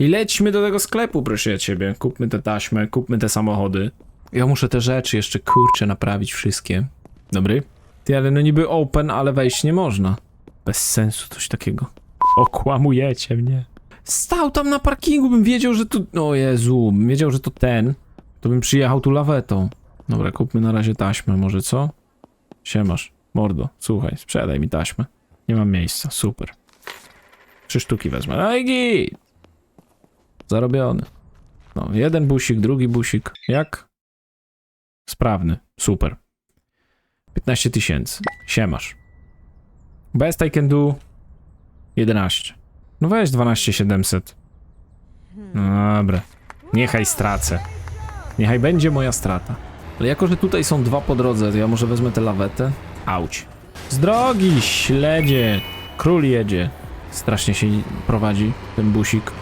I lećmy do tego sklepu, proszę ja ciebie. Kupmy tę taśmę, kupmy te samochody. Ja muszę te rzeczy jeszcze, kurczę, naprawić wszystkie. Dobry? Ty, ale no niby open, ale wejść nie można. Bez sensu coś takiego. Okłamujecie mnie. Stał tam na parkingu, bym wiedział, że tu... O Jezu, bym wiedział, że to ten. To bym przyjechał tu lawetą. Dobra, kupmy na razie taśmę, może co? Siemasz, mordo, słuchaj, sprzedaj mi taśmę. Nie mam miejsca, super. Trzy sztuki wezmę. No i git! Zarobiony. No, jeden busik, drugi busik. Jak? Sprawny, super. 15 tysięcy. Siemasz. Best I can do 11. No weź 12 700. No Dobra. Niechaj stracę. Niechaj będzie moja strata. Ale jako, że tutaj są dwa po drodze, to ja może wezmę tę lawetę. Auć. Z drogi, śledzie. Król jedzie. Strasznie się prowadzi ten busik.